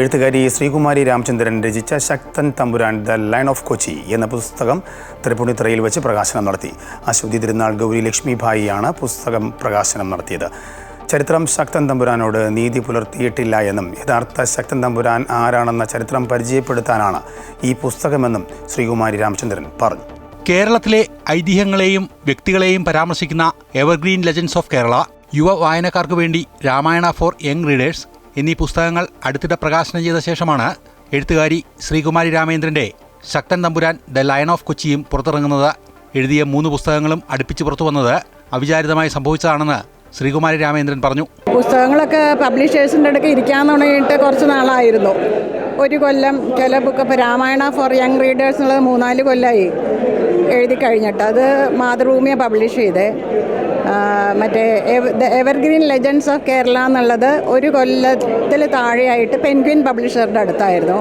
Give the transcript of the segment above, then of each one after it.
എഴുത്തുകാരി ശ്രീകുമാരി രാമചന്ദ്രൻ രചിച്ച Sakthan Thampuran the line of Kochi എന്ന പുസ്തകം തൃപ്പുണിത്തറയിൽ വെച്ച് പ്രകാശനം നടത്തി. അശ്വതി തിരുനാൾ ഗൗരി ലക്ഷ്മിഭായിയാണ് പുസ്തകം പ്രകാശനം നടത്തിയത്. ചരിത്രം ശക്തൻ തമ്പുരാനോട് നീതി പുലർത്തിയിട്ടില്ല എന്നും യഥാർത്ഥ ശക്തൻ തമ്പുരാൻ ആരാണെന്ന ചരിത്രം പരിചയപ്പെടുത്താനാണ് ഈ പുസ്തകമെന്നും ശ്രീകുമാരി രാമചന്ദ്രൻ പറഞ്ഞു. കേരളത്തിലെ ഐതിഹ്യങ്ങളെയും വ്യക്തികളെയും പരാമർശിക്കുന്ന എവർഗ്രീൻ ലെജൻഡ്സ് ഓഫ് കേരള യുവ വായനക്കാർക്ക് വേണ്ടി രാമായണ ഫോർ യങ് റീഡേഴ്സ് എന്നീ പുസ്തകങ്ങൾ അടുത്തിടെ പ്രകാശനം ചെയ്ത ശേഷമാണ് എഴുത്തുകാരി Sreekumari രാമേന്ദ്രന്റെ Sakthan Thampuran the lion of കൊച്ചിയും പുറത്തിറങ്ങുന്നത്. എഴുതിയ മൂന്ന് പുസ്തകങ്ങളും അടുപ്പിച്ച് പുറത്തു വന്നത് അവിചാരിതമായി സംഭവിച്ചതാണെന്ന് ശ്രീകുമാരി രാമേന്ദ്രൻ പറഞ്ഞു. പുസ്തകങ്ങളൊക്കെ പബ്ലിഷേഴ്സിന്റെ അടുക്ക് ഇരിക്കാൻ തുടങ്ങിയിട്ട് കുറച്ച് നാളായിരുന്നു. ഒരു കൊല്ലം ചില ബുക്ക് ഇപ്പോൾ രാമായണ ഫോർ യങ് റീഡേഴ്സ് എന്നുള്ളത് മൂന്നാൽ കൊല്ലമായി എഴുതി കഴിഞ്ഞിട്ട്. അത് മാതൃഭൂമിയെ പബ്ലിഷ് ചെയ്തേ. മറ്റേ എവർഗ്രീൻ ലെജൻഡ്സ് ഓഫ് കേരള എന്നുള്ളത് ഒരു കൊല്ലത്തിൽ താഴെയായിട്ട് പെൻഗ്വിൻ പബ്ലിഷറുടെ അടുത്തായിരുന്നു.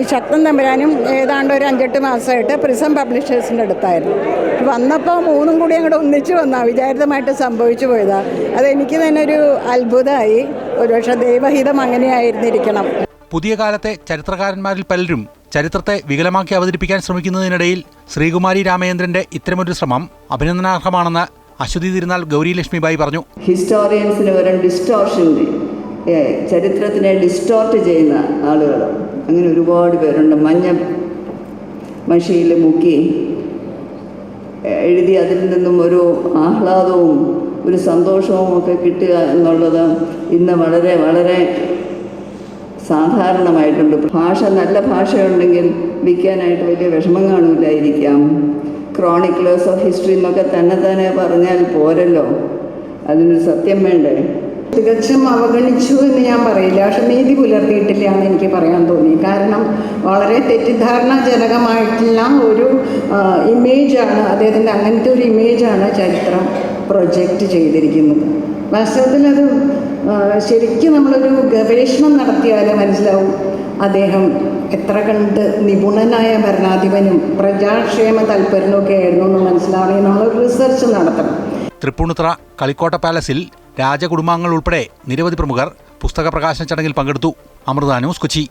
ഈ ശക്തൻ തമ്പുരാനും ഏതാണ്ട് ഒരു അഞ്ചെട്ട് മാസമായിട്ട് പ്രിസം പബ്ലിഷേഴ്സിന്റെ അടുത്തായിരുന്നു. വന്നപ്പോൾ മൂന്നും കൂടി അങ്ങോട്ട് ഒന്നിച്ചു വന്നാൽ വിചാരിതമായിട്ട് സംഭവിച്ചു പോയതാ. അതെനിക്ക് തന്നെ ഒരു അത്ഭുതമായി. ഒരുപക്ഷെ ദൈവഹിതം അങ്ങനെയായിരുന്നിരിക്കണം. പുതിയ കാലത്തെ ചരിത്രകാരന്മാരിൽ പലരും ചരിത്രത്തെ വികലമാക്കി അവതരിപ്പിക്കാൻ ശ്രമിക്കുന്നതിനിടയിൽ ശ്രീകുമാരി രാമചന്ദ്രന്റെ ഇത്തരമൊരു ശ്രമം അഭിനന്ദനാർഹമാണെന്ന് അശ്വതി തിരുനാൾ ഗൗരി ലക്ഷ്മിബായി പറഞ്ഞു. ഹിസ്റ്റോറിയൻസിന് വരും ഡിസ്റ്റോർഷൻ ചരിത്രത്തിനെ ഡിസ്റ്റോർട്ട് ചെയ്യുന്ന ആളുകൾ അങ്ങനെ ഒരുപാട് പേരുണ്ട്. മഞ്ഞ മഷിയിൽ മുക്കി എഴുതി അതിൽ നിന്നും ഒരു ആഹ്ലാദവും ഒരു സന്തോഷവും ഒക്കെ കിട്ടുക എന്നുള്ളത് ഇന്ന് വളരെ വളരെ സാധാരണമായിട്ടുണ്ട്. ഭാഷ നല്ല ഭാഷയുണ്ടെങ്കിൽ വിൽക്കാനായിട്ട് വലിയ വിഷമം കാണൂലായിരിക്കാം. ക്രോണിക്ലേഴ്സ് ഓഫ് ഹിസ്റ്ററി എന്നൊക്കെ തന്നെ തന്നെ പറഞ്ഞാൽ പോരല്ലോ. അതിനൊരു സത്യം വേണ്ടേ? തികച്ചും അവഗണിച്ചു എന്ന് ഞാൻ പറയില്ല. പക്ഷെ നീതി പുലർത്തിയിട്ടില്ല എന്ന് എനിക്ക് പറയാൻ തോന്നി. കാരണം വളരെ തെറ്റിദ്ധാരണാജനകമായിട്ടുള്ള ഒരു ഇമേജാണ് അദ്ദേഹത്തിന്റെ അങ്ങനത്തെ ഒരു ഇമേജാണ് ചരിത്രം പ്രൊജക്റ്റ് ചെയ്തിരിക്കുന്നത്. വാസ്തവത്തിൽ അത് ശരിക്കും നമ്മളൊരു ഗവേഷണം നടത്തിയാലേ മനസ്സിലാവും അദ്ദേഹം എത്ര കണ്ട് നിപുണനായ ഭരണാധിപനും പ്രജാക്ഷേമ തൽപരനൊക്കെ ആയിരുന്നു എന്ന് മനസ്സിലാവണമെങ്കിൽ നമ്മൾ റിസർച്ച് നടത്തണം. തൃപ്പൂണിത്ര കളിക്കോട്ട പാലസിൽ രാജകുടുംബാംഗങ്ങൾ ഉൾപ്പെടെ നിരവധി പ്രമുഖർ പുസ്തക പ്രകാശന ചടങ്ങിൽ പങ്കെടുത്തു. അമൃത ന്യൂസ് കൊച്ചി.